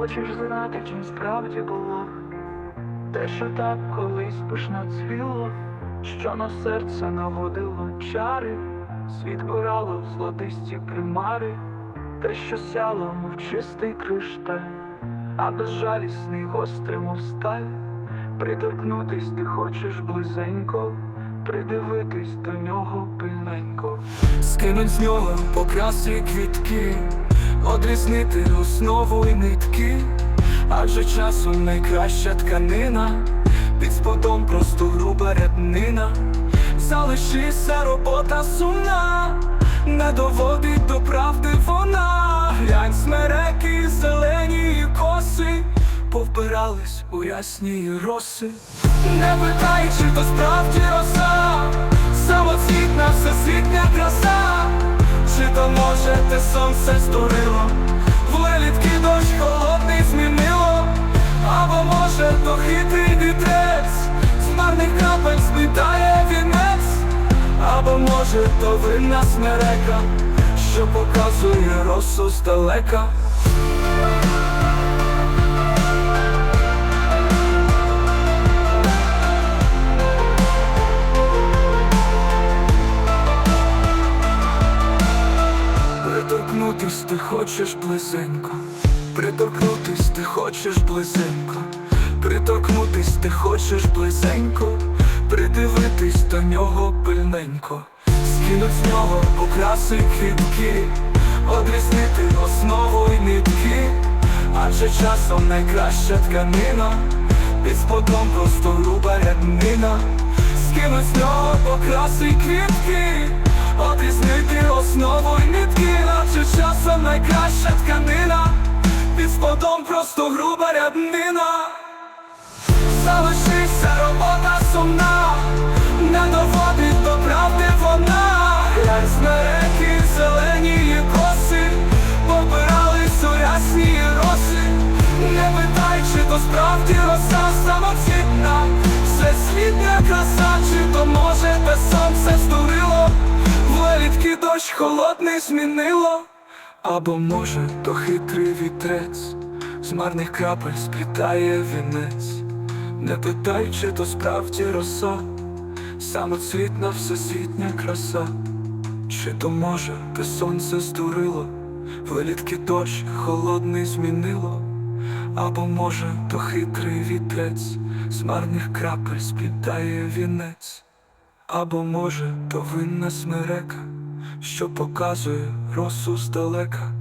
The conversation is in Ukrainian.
Хочеш знати, чим справді було. Те, що так колись пишно цвіло, що на серце наводило чари, світ бирало в золотисті примари, те, що сяло, мов чистий кришталь, а безжалісний гострий, мов сталь, приторкнутись ти хочеш близенько, придивитись до нього пильненько, скинуть з нього покраси квітки, одрізнити основу і нитки. Адже часом найкраща тканина, під сподом просто груба ряднина, залишися робота сумна, не доводить до правди вона, глянь смереки, зелені коси, повбирались у ясні роси, не питай, чи то справді роса, самоцвітна всесвітня краса, чи то може те сонце створило, влелітки дощ холодний змінило, або може то хитрий вітрець, з марних крапель сплітає вінець, або може то винна смерека, що показує росу здалека. Приторкнутись ти хочеш близенько, приторкнутись ти хочеш близенько, приторкнутись ти хочеш близенько, придивитись до нього пильненько, скинуть з нього покраси квітки, одрізнити основу й нитки, адже часом найкраща тканина, під сподом просто груба ряднина, скинуть з нього покраси квітки. Одрізнити основу й нитки, наче часом найкраща тканина, під сподом просто груба ряднина. Залишися робота сумна, не доводить до правди вона, як смереки, зелені і коси, побирались у ясні роси, не питай, чи то справді роса дощ холодний змінило, або може то хитрий вітрець, з марних крапель сплітає вінець. Не питай, чи то справді роса, самоцвітна всесвітня краса, чи то може те сонце здурило, вилітки дощ холодний змінило, або може то хитрий вітрець, з марних крапель сплітає вінець, або може то винна смерека, що показує росу здалека.